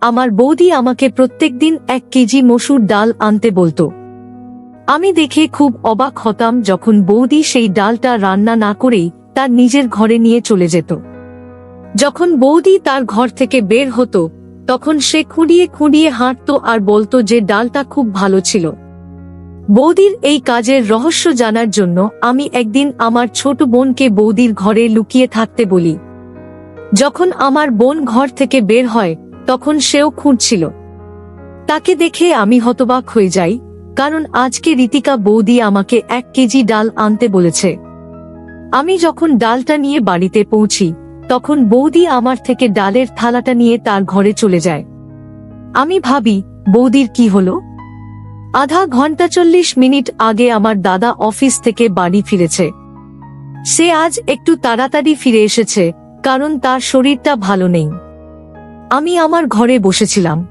আমার বৌদি আমাকে প্রত্যেকদিন এক কেজি মসুর ডাল আনতে বলতো। আমি দেখে খুব অবাক হতাম যখন বৌদি সেই ডালটা রান্না না করেই তার নিজের ঘরে নিয়ে চলে যেত। যখন বৌদি তার ঘর থেকে বের হতো, তখন সে খুঁড়িয়ে খুঁড়িয়ে হাঁটতো আর বলতো যে ডালটা খুব ভালো ছিল। বৌদির এই কাজের রহস্য জানার জন্য আমি একদিন আমার ছোট বোনকে বৌদির ঘরে লুকিয়ে থাকতে বলি। যখন আমার বোন ঘর থেকে বের হয় তখন সেও খুঁড়ছিল। তাকে দেখে আমি হতবাক হয়ে যাই, কারণ আজকে রীতিকা বৌদি আমাকে এক কেজি ডাল আনতে বলেছে। আমি যখন ডালটা নিয়ে বাড়িতে পৌঁছি, তখন বৌদি আমার থেকে ডালের থালাটা নিয়ে তার ঘরে চলে যায়। আমি ভাবি, বৌদির কি হলো? আধা ঘণ্টা চল্লিশ মিনিট আগে আমার দাদা অফিস থেকে বাড়ি ফিরেছে। সে আজ একটু তাড়াতাড়ি ফিরে এসেছে, কারণ তার শরীরটা ভালো নেই। আমি আমার ঘরে বসেছিলাম।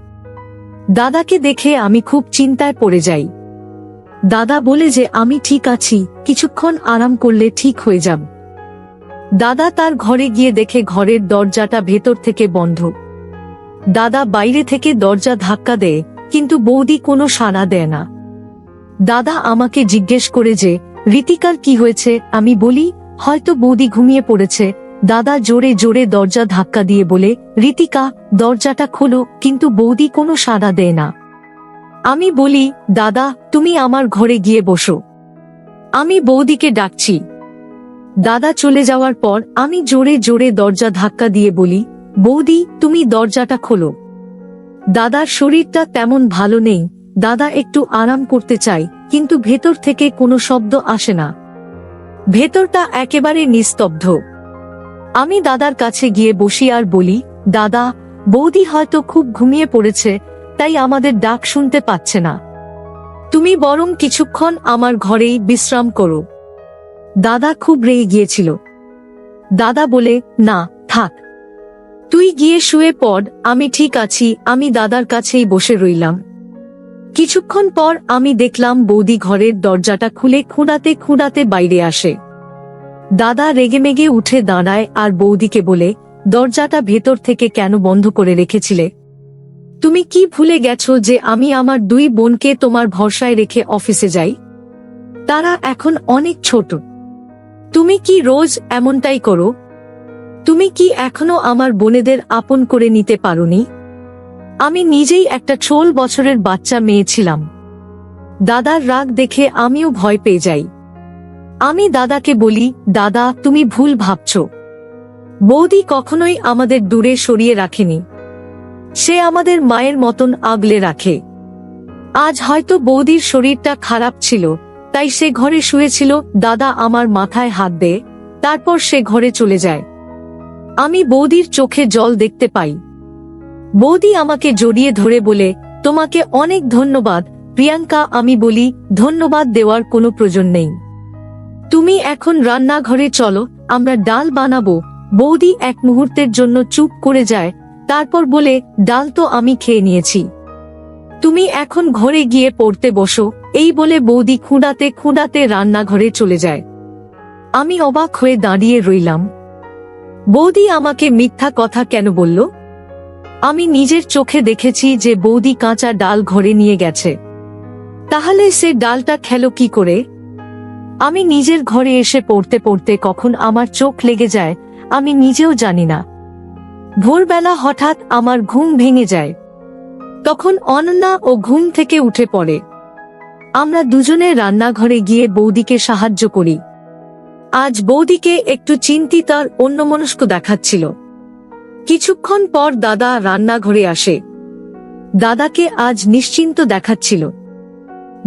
দাদাকে দেখে আমি খুব চিন্তায় পড়ে যাই। দাদা বলে যে, আমি ঠিক আছি, কিছুক্ষণ আরাম করলে ঠিক হয়ে যাব। দাদা তার ঘরে গিয়ে দেখে ঘরের দরজাটা ভেতর থেকে বন্ধ। দাদা বাইরে থেকে দরজা ধাক্কা দেয়, কিন্তু বৌদি কোনো সাড়া দেয় না। দাদা আমাকে জিজ্ঞেস করে যে, রীতিকার কি হয়েছে? আমি বলি, হয়তো বৌদি ঘুমিয়ে পড়েছে। দাদা জোরে জোরে দরজা ধাক্কা দিয়ে বলে, রীতিকা, দরজাটা খোলো, কিন্তু বৌদি কোনো সাড়া দেয় না। আমি বলি, দাদা, তুমি আমার ঘরে গিয়ে বসো। আমি বৌদিকে ডাকছি। দাদা চলে যাওয়ার পর আমি জোরে জোরে দরজা ধাক্কা দিয়ে বলি, বৌদি, তুমি দরজাটা খোলো। দাদার শরীরটা তেমন ভালো নেই। দাদা একটু আরাম করতে চাই কিন্তু ভেতর থেকে কোনো শব্দ আসে না। ভেতরটা একেবারে নিস্তব্ধ। আমি দাদার কাছে গিয়ে বসি আর বলি, দাদা, বৌদি হয়তো খুব ঘুমিয়ে পড়েছে, তাই আমাদের ডাক শুনতে পাচ্ছে না। তুমি বরং কিছুক্ষণ আমার ঘরেই বিশ্রাম করো। দাদা খুব রেগে গিয়েছিল। দাদা বলে, না, থাক। তুই গিয়ে শুয়ে পড়, আমি ঠিক আছি, আমি দাদার কাছেই বসে রইলাম। কিছুক্ষণ পর আমি দেখলাম বৌদি ঘরের দরজাটা খুলে খুঁড়াতে খুঁড়াতে বাইরে আসে। দাদা রেগেমেগে উঠে দাঁড়ায় আর বৌদিকে বলে, দরজাটা ভেতর থেকে কেন বন্ধ করে রেখেছিলে? তুমি কি ভুলে গেছো যে আমি আমার দুই বোনকে তোমার ভরসায় রেখে অফিসে যাই? তারা এখন অনেক ছোট। তুমি কি রোজ এমনটাই করো? তুমি কি এখনও আমার বোনেদের আপন করে নিতে পারোনি? আমি নিজেই একটা ছোল বছরের বাচ্চা মেয়ে ছিলাম। দাদার রাগ দেখে আমিও ভয় পেয়ে যাই। আমি দাদাকে বলি, দাদা, তুমি ভুল ভাবছ। বৌদি কখনোই আমাদের দূরে সরিয়ে রাখেনি। সে আমাদের মায়ের মতন আগলে রাখে। আজ হয়তো বৌদির শরীরটা খারাপ ছিল, তাই সে ঘরে শুয়েছিল, দাদা, আমার মাথায় হাত দেয় তারপর সে ঘরে চলে যায়। আমি বৌদির চোখে জল দেখতে পাই। বৌদি আমাকে জড়িয়ে ধরে বলে, তোমাকে অনেক ধন্যবাদ, প্রিয়াঙ্কা, আমি বলি, ধন্যবাদ দেওয়ার কোনো প্রয়োজন নেই। তুমি এখন রান্নাঘরে চলো, আমরা ডাল বানাবো। বৌদি এক মুহূর্তের জন্য চুপ করে যায়, তারপর বলে, ডাল তো আমি খেয়ে নিয়েছি। তুমি এখন ঘরে গিয়ে পড়তে বসো। এই বলে বৌদি খুঁড়াতে খুঁড়াতে রান্নাঘরে চলে যায়। আমি অবাক হয়ে দাঁড়িয়ে রইলাম। বৌদি আমাকে মিথ্যা কথা কেন বলল? আমি নিজের চোখে দেখেছি যে বৌদি কাঁচা ডাল ঘরে নিয়ে গেছে। তাহলে সে ডালটা খেলো কি করে? আমি নিজের ঘরে এসে পড়তে পড়তে কখন আমার চোখ লেগে যায়, আমি নিজেও জানি না। ভোরবেলা হঠাৎ আমার ঘুম ভেঙে যায়। তখন অনন্যা ও ঘুম থেকে উঠে পড়ে। আমরা দুজনে রান্নাঘরে গিয়ে বৌদিকে সাহায্য করি। আজ বৌদিকে একটু চিন্তিত আর অন্যমনস্ক দেখাচ্ছিল। কিছুক্ষণ পর দাদা রান্নাঘরে আসে। দাদাকে আজ নিশ্চিন্ত দেখাচ্ছিল।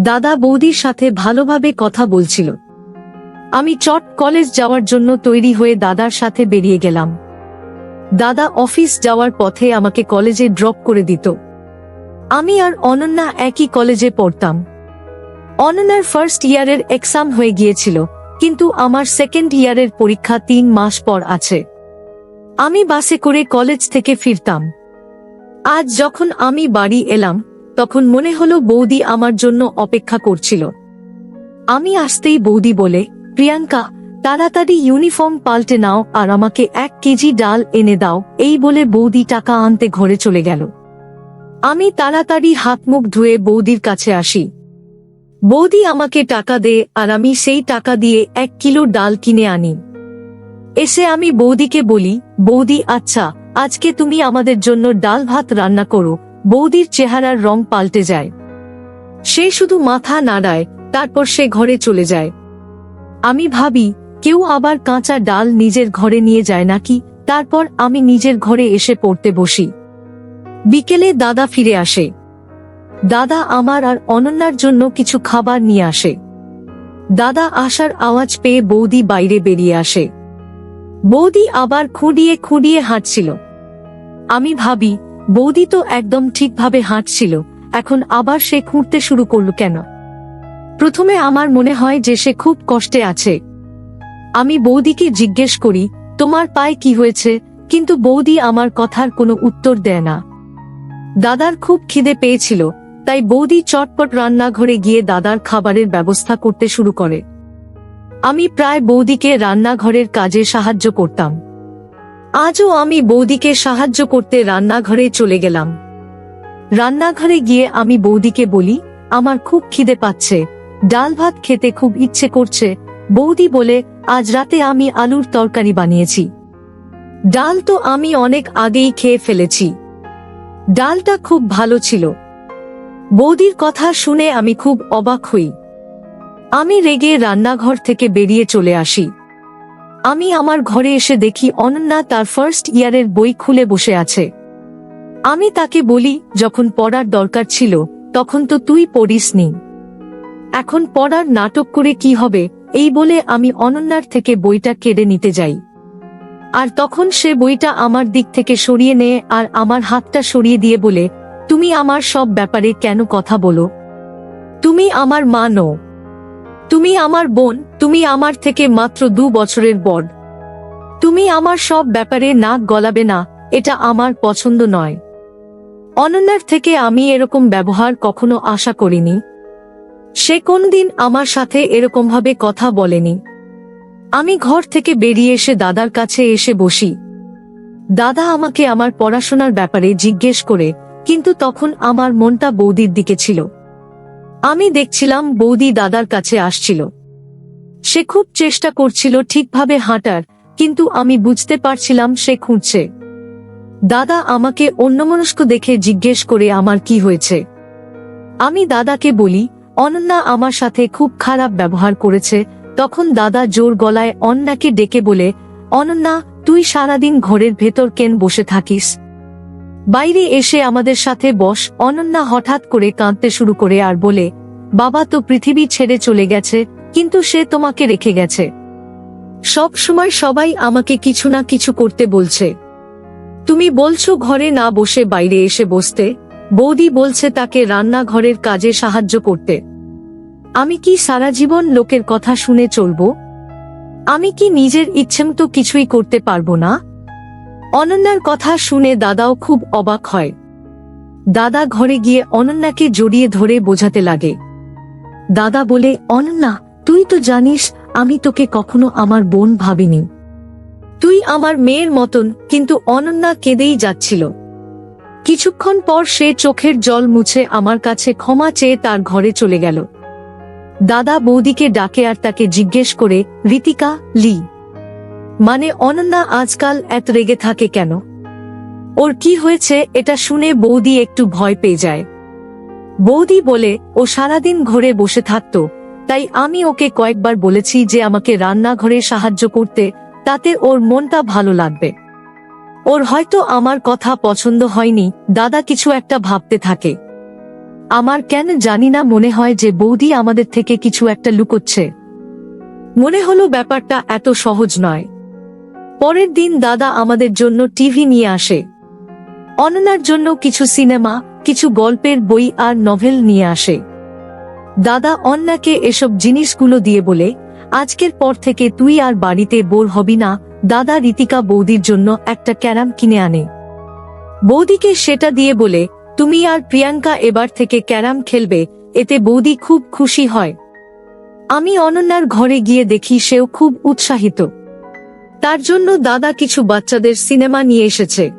দাদা বৌদির সাথে ভালোভাবে কথা বলছিল। আমি চট কলেজ যাওয়ার জন্য তৈরি হয়ে দাদার সাথে বেরিয়ে গেলাম। দাদা অফিস যাওয়ার পথে আমাকে কলেজে ড্রপ করে দিত। আমি আর অনন্যা একই কলেজে পড়তাম। অনন্যার ফার্স্ট ইয়ারের এক্সাম হয়ে গিয়েছিল, কিন্তু আমার সেকেন্ড ইয়ারের পরীক্ষা তিন মাস পর আছে। আমি বাসে করে কলেজ থেকে ফিরতাম। আজ যখন আমি বাড়ি এলাম তখন মনে হলো বৌদি আমার জন্য অপেক্ষা করছিল। আমি আসতেই বৌদি বলে, প্রিয়াঙ্কা, তাড়াতাড়ি ইউনিফর্ম পাল্টে নাও আর আমাকে এক কেজি ডাল এনে দাও। এই বলে বৌদি টাকা আনতে ঘরে চলে গেল। আমি তাড়াতাড়ি হাত মুখ ধুয়ে বৌদির কাছে আসি। বৌদি আমাকে টাকা দে আর আমি সেই টাকা দিয়ে এক কিলো ডাল কিনে আনি। এসে আমি বৌদিকে বলি, বৌদি আচ্ছা আজকে তুমি আমাদের জন্য ডাল ভাত রান্না করো। বৌদির চেহারার রং পাল্টে যায়। সে শুধু মাথা নাড়ায়, তারপর সে ঘরে চলে যায়। আমি ভাবি, কেউ আবার কাঁচা ডাল নিজের ঘরে নিয়ে যায় নাকি? তারপর আমি নিজের ঘরে এসে পড়তে বসি। বিকেলে দাদা ফিরে আসে। দাদা আমার আর অনন্যার জন্য কিছু খাবার নিয়ে আসে। দাদা আসার আওয়াজ পেয়ে বৌদি বাইরে বেরিয়ে আসে। বৌদি আবার খুঁড়িয়ে খুঁড়িয়ে হাঁটছিল। আমি ভাবি বৌদি তো একদম ঠিকভাবে হাঁটছিল, এখন আবার সে খুঁড়তে শুরু করল কেন? প্রথমে আমার মনে হয় যে সে খুব কষ্টে আছে। আমি বৌদিকে জিজ্ঞেস করি, তোমার পায়ে কি হয়েছে? কিন্তু বৌদি আমার কথার কোনো উত্তর দেয় না। দাদার খুব খিদে পেয়েছিল, তাই বৌদি চটপট রান্নাঘরে গিয়ে দাদার খাবারের ব্যবস্থা করতে শুরু করে। আমি প্রায় বৌদিকে রান্নাঘরের কাজে সাহায্য করতাম। আজও আমি বৌদিকে সাহায্য করতে রান্নাঘরে চলে গেলাম। রান্নাঘরে গিয়ে আমি বৌদিকে বলি, আমার খুব খিদে পাচ্ছে। ডাল ভাত খেতে খুব ইচ্ছে করছে। বৌদি বলে, আজ রাতে আমি আলুর তরকারি বানিয়েছি। ডাল তো আমি অনেক আগেই খেয়ে ফেলেছি। ডালটা খুব ভালো ছিল। বৌদির কথা শুনে আমি খুব অবাক হই। আমি রেগে রান্নাঘর থেকে বেরিয়ে চলে আসি। আমি আমার ঘরে এসে দেখি অনন্যা তার ফার্স্ট ইয়ারের বই খুলে বসে আছে। আমি তাকে বলি, যখন পড়ার দরকার ছিল, তখন তো তুই পড়িসনি এখন পড়ার নাটক করে কি হবে? এই বলে আমি অনন্যার থেকে বইটা কেড়ে নিতে যাই। আর তখন সে বইটা আমার দিক থেকে সরিয়ে নেয় আর আমার হাতটা সরিয়ে দিয়ে বলে, তুমি আমার সব ব্যাপারে কেন কথা বলো? তুমি আমার মা নও। তুমি আমার বোন, তুমি আমার থেকে মাত্র দু বছরের বড়। তুমি আমার সব ব্যাপারে নাক গলাবে না, এটা আমার পছন্দ নয়। অনন্যার থেকে আমি এরকম ব্যবহার কখনো আশা করিনি। সে কোনদিন আমার সাথে এরকমভাবে কথা বলেনি। আমি ঘর থেকে বেরিয়ে এসে দাদার কাছে এসে বসি। দাদা আমাকে আমার পড়াশোনার ব্যাপারে জিজ্ঞেস করে, কিন্তু তখন আমার মনটা বৌদির দিকে ছিল। আমি দেখছিলাম বৌদি দাদার কাছে আসছিল। সে খুব চেষ্টা করছিল ঠিকভাবে হাঁটার, কিন্তু আমি বুঝতে পারছিলাম সে খুঁজছে। দাদা আমাকে অন্যমনস্ক দেখে জিজ্ঞেস করে আমার কি হয়েছে। আমি দাদাকে বলি, অনন্যা আমার সাথে খুব খারাপ ব্যবহার করেছে, তখন দাদা জোর গলায় অন্যাকে ডেকে বলে, অনন্যা, তুই সারাদিন ঘরের ভেতর কেন বসে থাকিস? বাইরে এসে আমাদের সাথে বস, অনন্যা হঠাৎ করে কাঁদতে শুরু করে আর বলে, বাবা তো পৃথিবী ছেড়ে চলে গেছে, কিন্তু সে তোমাকে রেখে গেছে। সব সময় সবাই আমাকে কিছু না কিছু করতে বলছে। তুমি বলছো ঘরে না বসে বাইরে এসে বসতে, বৌদি বলছে তাকে রান্নাঘরের কাজে সাহায্য করতে। আমি কি সারা জীবন লোকের কথা শুনে চলবো? আমি কি নিজের ইচ্ছেমতো কিছুই করতে পারব না? অনন্যার কথা শুনে দাদাও খুব অবাক হয়। দাদা ঘরে গিয়ে অনন্যাকে জড়িয়ে ধরে বোঝাতে লাগে। দাদা বলে, অনন্যা, তুই তো জানিস আমি তোকে কখনো আমার বোন ভাবিনি। তুই আমার মেয়ের মতন, কিন্তু অনন্যা কেঁদেই যাচ্ছিল। কিছুক্ষণ পর সে চোখের জল মুছে আমার কাছে ক্ষমা চেয়ে তার ঘরে চলে গেল। দাদা বৌদিকে ডাকে আর তাকে জিজ্ঞেস করে, রীতিকা, লি। মানে অনন্যা আজকাল এত রেগে থাকে কেন? ওর কি হয়েছে এটা শুনে বৌদি একটু ভয় পেয়ে যায়। বৌদি বলে, ও সারাদিন ঘরে বসে থাকত, তাই আমি ওকে কয়েকবার বলেছি যে আমাকে রান্নাঘরে সাহায্য করতে, তাতে ওর মনটা ভালো লাগবে। ওর হয়তো আমার কথা পছন্দ হয়নি, দাদা কিছু একটা ভাবতে থাকে। আমার কেন জানি না মনে হয় যে বৌদি আমাদের থেকে কিছু একটা লুকোচ্ছে। মনে হলো ব্যাপারটা এত সহজ নয়। পরের দিন দাদা আমাদের জন্য টিভি নিয়ে আসে। অননার জন্য কিছু সিনেমা, কিছু গল্পের বই আর নভেল নিয়ে আসে। দাদা অন্যাকে এসব জিনিসগুলো দিয়ে বলে, আজকের পর থেকে তুই আর বাড়িতে বোর হবি না, দাদা রীতিকা বৌদির জন্য একটা ক্যারাম কিনে আনে। বৌদিকে সেটা দিয়ে বলে, তুমি আর প্রিয়াঙ্কা এবার থেকে ক্যারাম খেলবে, এতে বৌদি খুব খুশি হয়। আমি অনন্যার ঘরে গিয়ে দেখি সেও খুব উৎসাহিত। তার জন্য দাদা কিছু বাচ্চাদের সিনেমা নিয়ে এসেছে।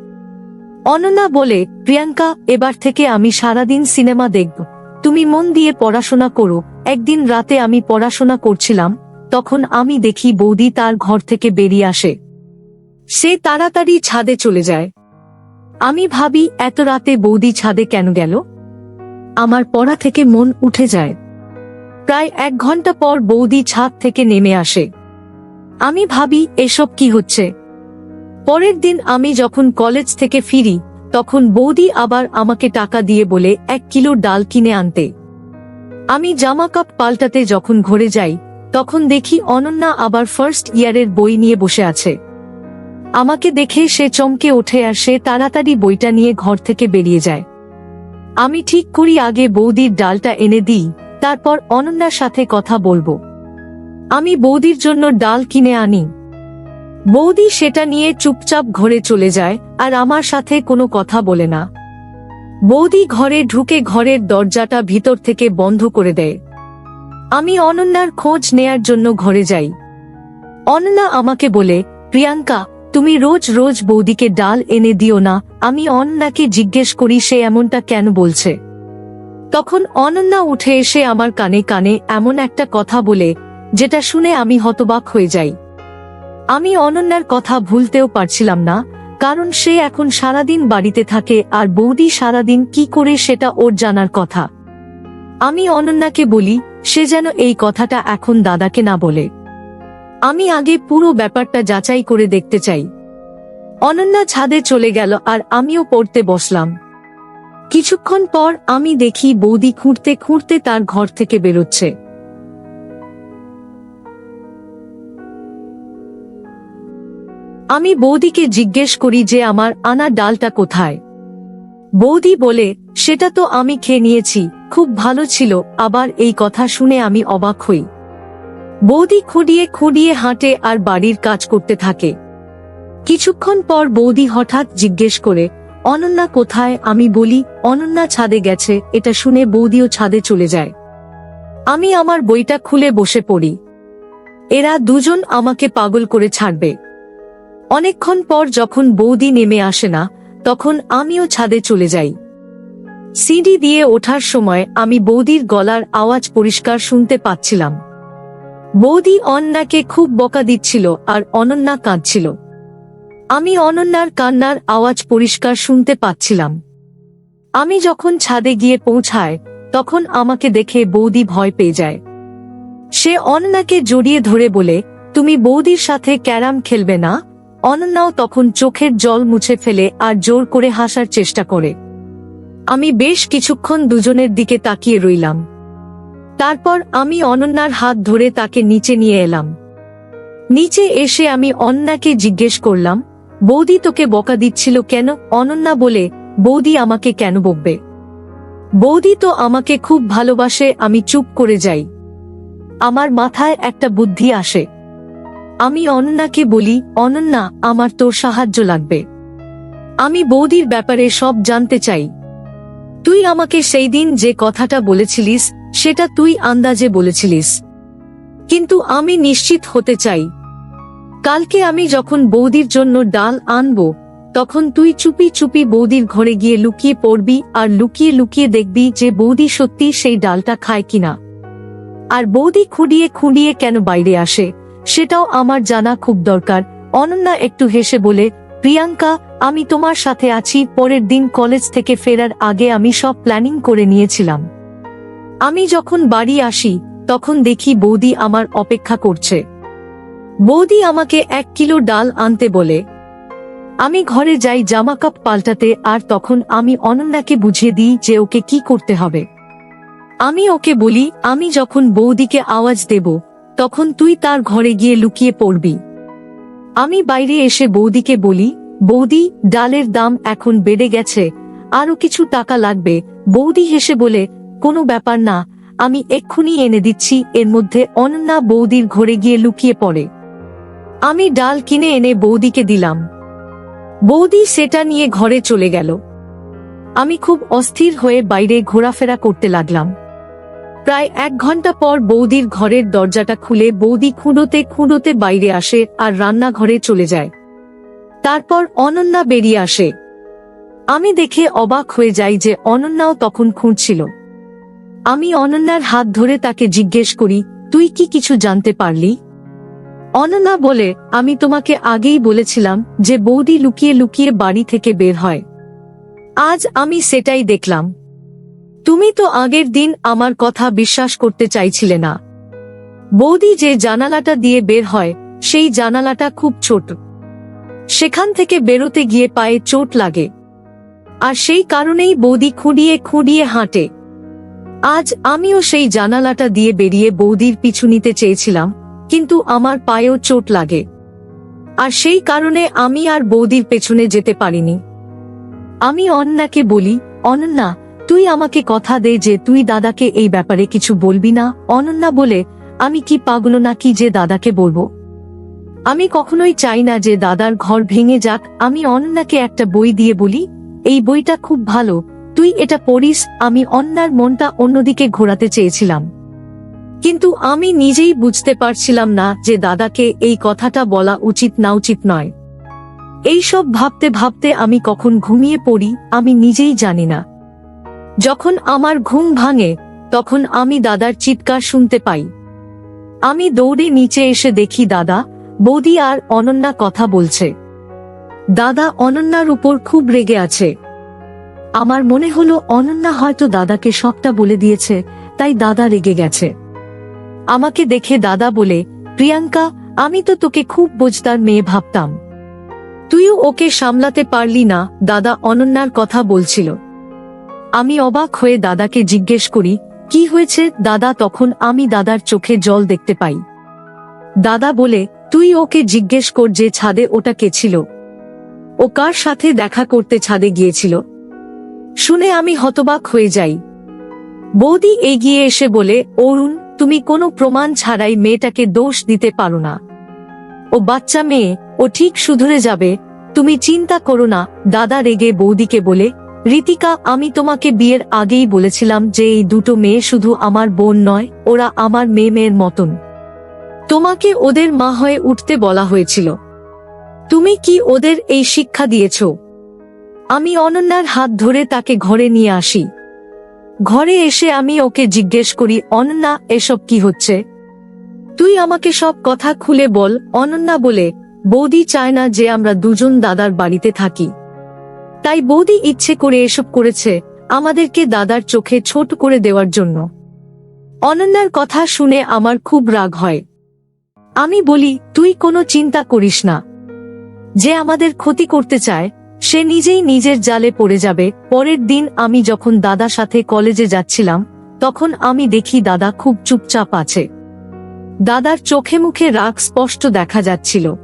অনন্যা বলে, প্রিয়াঙ্কা, এবার থেকে আমি সারাদিন সিনেমা দেখব। তুমি মন দিয়ে পড়াশোনা করো। একদিন রাতে আমি পড়াশোনা করছিলাম, তখন আমি দেখি বৌদি তার ঘর থেকে বেরিয়ে আসে। সে তাড়াতাড়ি ছাদে চলে যায়। আমি ভাবি, এত রাতে বৌদি ছাদে কেন গেল? আমার পড়া থেকে মন উঠে যায়। প্রায় এক ঘণ্টা পর বৌদি ছাদ থেকে নেমে আসে। আমি ভাবি, এসব কি হচ্ছে? পরের দিন আমি যখন কলেজ থেকে ফিরি, তখন বৌদি আবার আমাকে টাকা দিয়ে বলে, এক কিলো ডাল কিনে আনতে। আমি জামা কাপ পাল্টাতে যখন ঘরে যাই, তখন দেখি অনন্যা আবার ফার্স্ট ইয়ারের বই নিয়ে বসে আছে। আমাকে দেখে সে চমকে ওঠে আর সে তাড়াতাড়ি বইটা নিয়ে ঘর থেকে বেরিয়ে যায়। আমি ঠিক করি, আগে বৌদির ডালটা এনে দিই, তারপর অনন্যার সাথে কথা বলব। আমি বৌদির জন্য ডাল কিনে আনি। বৌদি সেটা নিয়ে চুপচাপ ঘরে চলে যায়, আর আমার সাথে কোনো কথা বলে না। বৌদি ঘরে ঢুকে ঘরের দরজাটা ভিতর থেকে বন্ধ করে দেয়। আমি অনন্যার খোঁজ নেয়ার জন্য ঘরে যাই। অনন্যা আমাকে বলে, প্রিয়াঙ্কা, তুমি রোজ রোজ বৌদিকে ডাল এনে দিও না, আমি অনন্যাকে জিজ্ঞেস করি সে এমনটা কেন বলছে? তখন অনন্যা উঠে এসে আমার কানে কানে এমন একটা কথা বলে যেটা শুনে আমি হতবাক হয়ে যাই। আমি অনন্যার কথা ভুলতেও পারছিলাম না, কারণ সে এখন সারাদিন বাড়িতে থাকে আর বৌদি সারাদিন কি করে সেটা ওর জানার কথা। আমি অনন্যাকে বলি, সে যেন এই কথাটা এখন দাদাকে না বলে। আমি আগে পুরো ব্যাপারটা যাচাই করে দেখতে চাই। অনন্যা ছাদে চলে গেল আর আমিও পড়তে বসলাম। কিছুক্ষণ পর আমি দেখি বৌদি খুঁড়তে খুঁড়তে তার ঘর থেকে বেরোচ্ছে। আমি বৌদিকে জিজ্ঞেস করি যে আমার আনা ডালটা কোথায়? বৌদি বলে, সেটা তো আমি খেয়ে নিয়েছি, খুব ভালো ছিল। আবার এই কথা শুনে আমি অবাক হই। বৌদি খুঁড়িয়ে খুঁড়িয়ে হাঁটে আর বাড়ির কাজ করতে থাকে। কিছুক্ষণ পর বৌদি হঠাৎ জিজ্ঞেস করে, অনন্যা কোথায়? আমি বলি, অনন্যা ছাদে গেছে। এটা শুনে বৌদিও ছাদে চলে যায়। আমি আমার বইটা খুলে বসে পড়ি। এরা দুজন আমাকে পাগল করে ছাড়বে। অনেকক্ষণ পর যখন বৌদি নেমে আসে না, তখন আমিও ছাদে চলে যাই। সিডি দিয়ে ওঠার সময় আমি বৌদির গলার আওয়াজ পরিষ্কার শুনতে পাচ্ছিলাম। বৌদি অন্যাকে খুব বকা দিচ্ছিল আর অনন্যা কাঁদছিল। আমি অনন্যার কান্নার আওয়াজ পরিষ্কার শুনতে পাচ্ছিলাম। আমি যখন ছাদে গিয়ে পৌঁছায় তখন আমাকে দেখে বৌদি ভয় পেয়ে যায়। সে অনন্যাকে জড়িয়ে ধরে বলে, তুমি বৌদির সাথে ক্যারাম খেলবে না? অনন্যাও তখন চোখের জল মুছে ফেলে আর জোর করে হাসার চেষ্টা করে। আমি বেশ কিছুক্ষণ দুজনের দিকে তাকিয়ে রইলাম। তারপর আমি অনন্যার হাত ধরে তাকে নিচে নিয়ে এলাম। নিচে এসে আমি অন্যাকে জিজ্ঞেস করলাম, বৌদি তোকে বকা দিচ্ছিল কেন? অনন্যা বলে, বৌদি আমাকে কেন বকবে? বৌদি তো আমাকে খুব ভালোবাসে, আমি চুপ করে যাই। আমার মাথায় একটা বুদ্ধি আসে। আমি অনন্যাকে বলি, অনন্যা, আমার তোর সাহায্য লাগবে। আমি বৌদির ব্যাপারে সব জানতে চাই। তুই আমাকে সেই দিন যে কথাটা বলেছিলিস, সেটা তুই আন্দাজে বলেছিলিস। কিন্তু আমি নিশ্চিত হতে চাই। কালকে আমি যখন বৌদির জন্য ডাল আনব, তখন তুই চুপি চুপি বৌদির ঘরে গিয়ে লুকিয়ে পড়বি আর লুকিয়ে লুকিয়ে দেখবি যে বৌদি সত্যি সেই ডালটা খায় কিনা। আর বৌদি খুঁড়িয়ে খুঁড়িয়ে কেন বাইরে আসে? সেটাও আমার জানা খুব দরকার। অনন্যা একটু হেসে বলে, প্রিয়াঙ্কা, আমি তোমার সাথে আছি, পরের দিন কলেজ থেকে ফেরার আগে আমি সব প্ল্যানিং করে নিয়েছিলাম। আমি যখন বাড়ি আসি, তখন দেখি বৌদি আমার অপেক্ষা করছে। বৌদি আমাকে এক কিলো ডাল আনতে বলে, আমি ঘরে যাই জামা কাপ পাল্টাতে, আর তখন আমি অনন্যাকে বুঝিয়ে দিই যে ওকে কি করতে হবে। আমি ওকে বলি, আমি যখন বৌদিকে আওয়াজ দেব তখন তুই তার ঘরে গিয়ে লুকিয়ে পড়বি। আমি বাইরে এসে বৌদিকে বলি, বৌদি, ডালের দাম এখন বেড়ে গেছে, আরও কিছু টাকা লাগবে। বৌদি হেসে বলে, কোনো ব্যাপার না, আমি এক্ষুনি এনে দিচ্ছি। এর মধ্যে অনন্যা বৌদির ঘরে গিয়ে লুকিয়ে পড়ে। আমি ডাল কিনে এনে বৌদিকে দিলাম। বৌদি সেটা নিয়ে ঘরে চলে গেল। আমি খুব অস্থির হয়ে বাইরে ঘোরাফেরা করতে লাগলাম। প্রায় এক ঘণ্টা পর বৌদির ঘরের দরজাটা খুলে বৌদি খুঁড়োতে খুঁড়োতে বাইরে আসে আর রান্নাঘরে চলে যায়। তারপর অনন্যা বেরিয়ে আসে। আমি দেখে অবাক হয়ে যাই যে অনন্যাও তখন খুঁজছিল আমি অনন্যার হাত ধরে তাকে জিজ্ঞেস করি, তুই কি কিছু জানতে পারলি? অনন্যা বলে, আমি তোমাকে আগেই বলেছিলাম যে বৌদি লুকিয়ে লুকিয়ে বাড়ি থেকে বের হয়। আজ আমি সেটাই দেখলাম। তুমি তো আগের দিন আমার কথা বিশ্বাস করতে চাইছিলে না। বৌদি যে জানালাটা দিয়ে বের হয়, সেই জানালাটা খুব ছোট। সেখান থেকে বেরোতে গিয়ে পায়ে চোট লাগে। আর সেই কারণেই বৌদি খুঁড়িয়ে খুঁড়িয়ে হাঁটে। আজ আমিও সেই জানালাটা দিয়ে বেরিয়ে বৌদির পিছু নিতে চেয়েছিলাম, কিন্তু আমার পায়েও চোট লাগে। আর সেই কারণে আমি আর বৌদির পেছনে যেতে পারিনি। আমি অন্যাকে বলি অনন্যা তুই আমাকে কথা দে যে তুই দাদাকে এই ব্যাপারে কিছু বলবি না? অনন্যা বলে, আমি কি পাগল নাকি যে দাদাকে বলব? আমি কখনোই চাই না যে দাদার ঘর ভেঙে যাক। আমি অনন্যাকে একটা বই দিয়ে বলি, এই বইটা খুব ভালো। তুই এটা পড়িস। আমি অন্যার মনটা অন্যদিকে ঘোরাতে চেয়েছিলাম। কিন্তু আমি নিজেই বুঝতে পারছিলাম না যে দাদাকে এই কথাটা বলা উচিত না উচিত নয়। এইসব ভাবতে ভাবতে আমি কখন ঘুমিয়ে পড়ি, আমি নিজেই জানি না। যখন আমার ঘুম ভাঙে, তখন আমি দাদার চিৎকার শুনতে পাই। আমি দৌড়ে নিচে এসে দেখি দাদা, বৌদি আর অনন্যা কথা বলছে। দাদা অনন্যার উপর খুব রেগে আছে। আমার মনে হলো অনন্যা হয়তো দাদাকে সবটা বলে দিয়েছে, তাই দাদা রেগে গেছে। আমাকে দেখে দাদা বলে, প্রিয়াঙ্কা, আমি তো তোকে খুব বোঝদার মেয়ে ভাবতাম। তুইও ওকে সামলাতে পারলি না, দাদা অনন্যার কথা বলছিল। আমি অবাক হয়ে দাদাকে জিজ্ঞেস করি, কি হয়েছে? দাদা তখন, আমি দাদার চোখে জল দেখতে পাই। দাদা বলে, তুই ওকে জিজ্ঞেস কর যে ছাদে ওটা কে ছিল? ও কার সাথে দেখা করতে ছাদে গিয়েছিল? শুনে আমি হতবাক হয়ে যাই। বৌদি এগিয়ে এসে বলে, অরুণ, তুমি কোনো প্রমাণ ছাড়াই মেয়েটাকে দোষ দিতে পারো না। ও বাচ্চা মেয়ে, ও ঠিক শুধরে যাবে। তুমি চিন্তা করো না। দাদা রেগে বৌদিকে বলে রীতিকা, আমি তোমাকে বিয়ের আগেই বলেছিলাম যে এই দুটো মেয়ে শুধু আমার বোন নয়, ওরা আমার মেয়ে মেয়ের মতন। তোমাকে ওদের মা হয়ে উঠতে বলা হয়েছিল। তুমি কি ওদের এই শিক্ষা দিয়েছ? আমি অনন্যার হাত ধরে তাকে ঘরে নিয়ে আসি। ঘরে এসে আমি ওকে জিজ্ঞেস করি, অনন্যা, এসব কি হচ্ছে? তুই আমাকে সব কথা খুলে বল, অনন্যা বলে, বৌদি চায় না যে আমরা দুজন দাদার বাড়িতে থাকি। তাই বৌদি ইচ্ছে করে এসব করেছে আমাদেরকে দাদার চোখে ছোট করে দেওয়ার জন্য। অনন্যার কথা শুনে আমার খুব রাগ হয়। আমি বলি, তুই কোনো চিন্তা করিস না। যে আমাদের ক্ষতি করতে চায়, সে নিজেই নিজের জালে পড়ে যাবে। পরের দিন আমি যখন দাদা সাথে কলেজে যাচ্ছিলাম, তখন আমি দেখি দাদা খুব চুপচাপ আছে। দাদার চোখে মুখে রাগ স্পষ্ট দেখা যাচ্ছিল।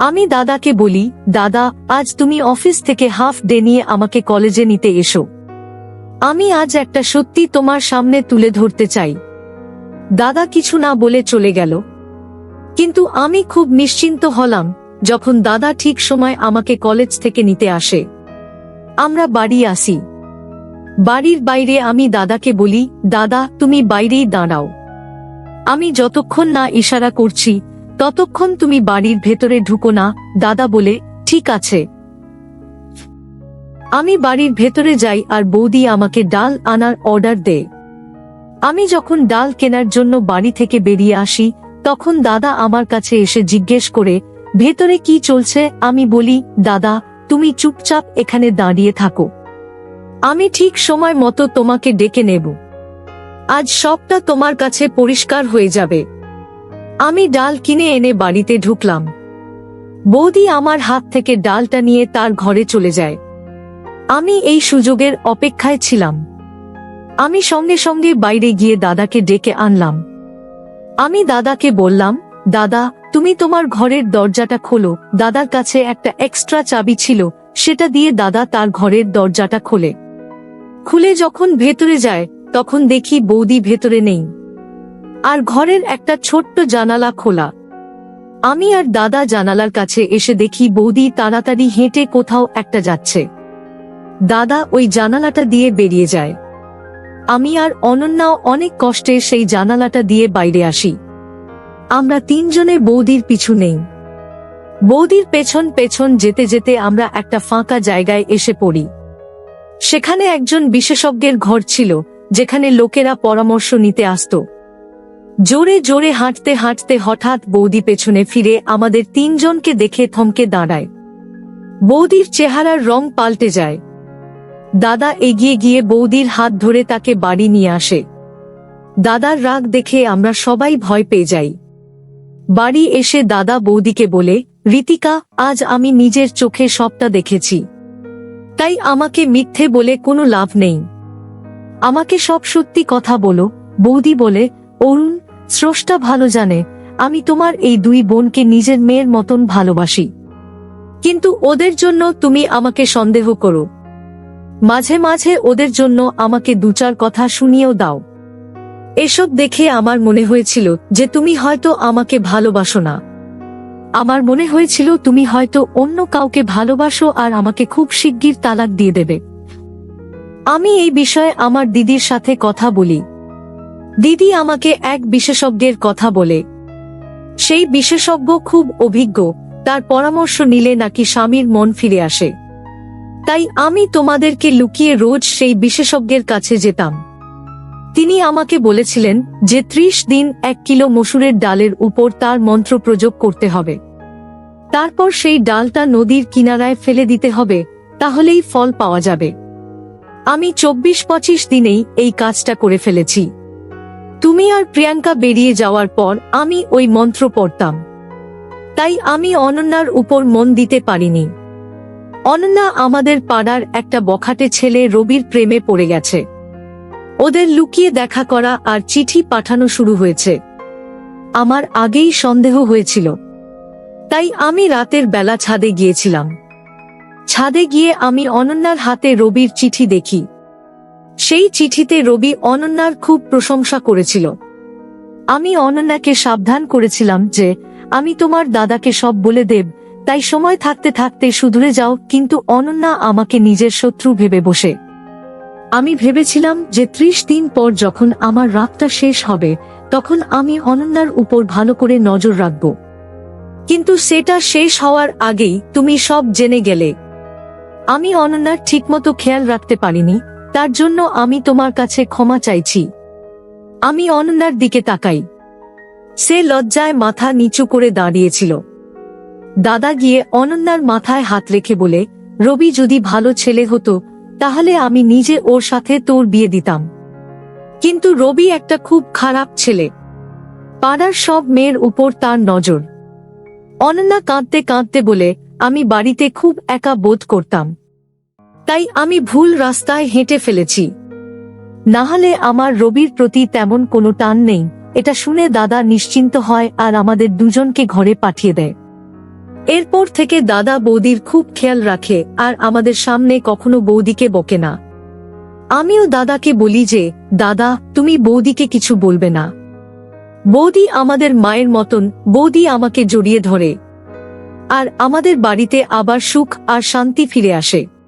আমি দাদাকে বলি, দাদা, আজ তুমি অফিস থেকে হাফ ডে নিয়ে আমাকে কলেজে নিতে এসো। আমি আজ একটা সত্যি তোমার সামনে তুলে ধরতে চাই। দাদা কিছু না বলে চলে গেল। কিন্তু আমি খুব নিশ্চিন্ত হলাম, যখন দাদা ঠিক সময় আমাকে কলেজ থেকে নিতে আসে। আমরা বাড়ি আসি। বাড়ির বাইরে আমি দাদাকে বলি, দাদা, তুমি বাইরেই দাঁড়াও। আমি যতক্ষণ না ইশারা করছি ততক্ষণ তুমি বাড়ির ভেতরে ঢুকো না, দাদা বলে, ঠিক আছে। আমি বাড়ির ভেতরে যাই আর বৌদি আমাকে ডাল আনার অর্ডার দেয়। আমি যখন ডাল কেনার জন্য বাড়ি থেকে বেরিয়ে আসি, তখন দাদা আমার কাছে এসে জিজ্ঞেস করে, ভেতরে কি চলছে? আমি বলি, দাদা, তুমি চুপচাপ এখানে দাঁড়িয়ে থাকো। আমি ঠিক সময় মতো তোমাকে ডেকে নেব। আজ সবটা তোমার কাছে পরিষ্কার হয়ে যাবে। আমি ডাল কিনে এনে বাড়িতে ঢুকলাম। বৌদি আমার হাত থেকে ডালটা নিয়ে তার ঘরে চলে যায়। আমি এই সুযোগের অপেক্ষায় ছিলাম। আমি সঙ্গে সঙ্গে বাইরে গিয়ে দাদাকে ডেকে আনলাম। আমি দাদাকে বললাম, দাদা, তুমি তোমার ঘরের দরজাটা খোলো। দাদার কাছে একটা এক্সট্রা চাবি ছিল, সেটা দিয়ে দাদা তার ঘরের দরজাটা খোলে। খুলে যখন ভেতরে যায়, তখন দেখি বৌদি ভেতরে নেই। আর ঘরের একটা ছোট্ট জানালা খোলা। আমি আর দাদা জানালার কাছে এসে দেখি বৌদি তাড়াতাড়ি হেঁটে কোথাও একটা যাচ্ছে। দাদা ওই জানালাটা দিয়ে বেরিয়ে যায়। আমি আর অনন্যাও অনেক কষ্টে সেই জানালাটা দিয়ে বাইরে আসি। আমরা তিনজনে বৌদির পিছু নেই। বৌদির পেছন পেছন যেতে যেতে আমরা একটা ফাঁকা জায়গায় এসে পড়ি। সেখানে একজন বিশেষজ্ঞের ঘর ছিল, যেখানে লোকেরা পরামর্শ নিতে আসতো। জোরে জোরে হাঁটতে হাঁটতে হঠাৎ বৌদি পেছনে ফিরে আমাদের তিনজনকে দেখে থমকে দাঁড়ায়। বৌদির চেহারার রং পাল্টে যায়। দাদা এগিয়ে গিয়ে বৌদির হাত ধরে তাকে বাড়ি নিয়ে আসে। দাদার রাগ দেখে আমরা সবাই ভয় পেয়ে যাই। বাড়ি এসে দাদা বৌদিকে বলে, রীতিকা, আজ আমি নিজের চোখে সবটা দেখেছি। তাই আমাকে মিথ্যে বলে কোনো লাভ নেই। আমাকে সব সত্যি কথা বলো। বৌদি বলে, অরুণ স্রষ্টা ভালো জানে, আমি তোমার এই দুই বোনকে নিজের মেয়ের মতন ভালোবাসি। কিন্তু ওদের জন্য তুমি আমাকে সন্দেহ করো। মাঝে মাঝে ওদের জন্য আমাকে দু চার কথা শুনিয়েও দাও। এসব দেখে আমার মনে হয়েছিল যে তুমি হয়তো আমাকে ভালোবাসো না। আমার মনে হয়েছিল তুমি হয়তো অন্য কাউকে ভালোবাসো আর আমাকে খুব শিগগির তালাক দিয়ে দেবে। আমি এই বিষয়ে আমার দিদির সাথে কথা বলি। দিদি আমাকে এক বিশেষজ্ঞের কথা বলে। সেই বিশেষজ্ঞ খুব অভিজ্ঞ, তার পরামর্শ নিলে নাকি স্বামীর মন ফিরে আসে। তাই আমি তোমাদেরকে লুকিয়ে রোজ সেই বিশেষজ্ঞের কাছে যেতাম। তিনি আমাকে বলেছিলেন যে ত্রিশ দিন এক কিলো মসুরের ডালের উপর তার মন্ত্র প্রয়োগ করতে হবে। তারপর সেই ডালটা নদীর কিনারায় ফেলে দিতে হবে, তাহলেই ফল পাওয়া যাবে। আমি চব্বিশ পঁচিশ দিনেই এই কাজটা করে ফেলেছি। তুমি আর প্রিয়াঙ্কা বেরিয়ে যাওয়ার পর আমি ওই মন্ত্র পড়তাম। তাই আমি অনন্যার উপর মন দিতে পারিনি। অনন্যা আমাদের পাড়ার একটা বখাটে ছেলে রবির প্রেমে পড়ে গেছে। ওদের লুকিয়ে দেখা করা আর চিঠি পাঠানো শুরু হয়েছে। আমার আগেই সন্দেহ হয়েছিল। তাই আমি রাতের বেলা ছাদে গিয়েছিলাম। ছাদে গিয়ে আমি অনন্যার হাতে রবির চিঠি দেখি। সেই চিঠিতে রবি অনন্যার খুব প্রশংসা করেছিল। আমি অনন্যাকে সাবধান করেছিলাম যে, আমি তোমার দাদাকে সব বলে দেব, তাই সময় থাকতে থাকতে শুধরে যাও, কিন্তু অনন্যা আমাকে নিজের শত্রু ভেবে বসে। আমি ভেবেছিলাম যে ত্রিশ দিন পর যখন আমার রাতটা শেষ হবে, তখন আমি অনন্যার উপর ভালো করে নজর রাখব। কিন্তু সেটা শেষ হওয়ার আগেই তুমি সব জেনে গেলে। আমি অনন্যার ঠিকমতো খেয়াল রাখতে পারিনি তার জন্য আমি তোমার কাছে ক্ষমা চাইছি। আমি অনন্যার দিকে তাকাই। সে লজ্জায় মাথা নিচু করে দাঁড়িয়েছিল। দাদা গিয়ে অনন্যার মাথায় হাত রেখে বলে, রবি, যদি ভালো ছেলে হতো, তাহলে আমি নিজে ওর সাথে তোর বিয়ে দিতাম। কিন্তু রবি একটা খুব খারাপ ছেলে। পাড়ার সব মেয়ের উপর তার নজর। অনন্যা কাঁদতে কাঁদতে বলে, আমি বাড়িতে খুব একা বোধ করতাম। তাই আমি ভুল রাস্তায় হেঁটে ফেলেছি। নাহলে আমার রবির প্রতি তেমন কোনো টান নেই, এটা শুনে দাদা নিশ্চিন্ত হয় আর আমাদের দুজনকে ঘরে পাঠিয়ে দেয়। এরপর থেকে দাদা বৌদির খুব খেয়াল রাখে আর আমাদের সামনে কখনো বৌদিকে বকে না। আমিও দাদাকে বলি যে, দাদা, তুমি বৌদিকে কিছু বলবে না। বৌদি আমাদের মায়ের মতন, বৌদি আমাকে জড়িয়ে ধরে। আর আমাদের বাড়িতে আবার সুখ আর শান্তি ফিরে আসে।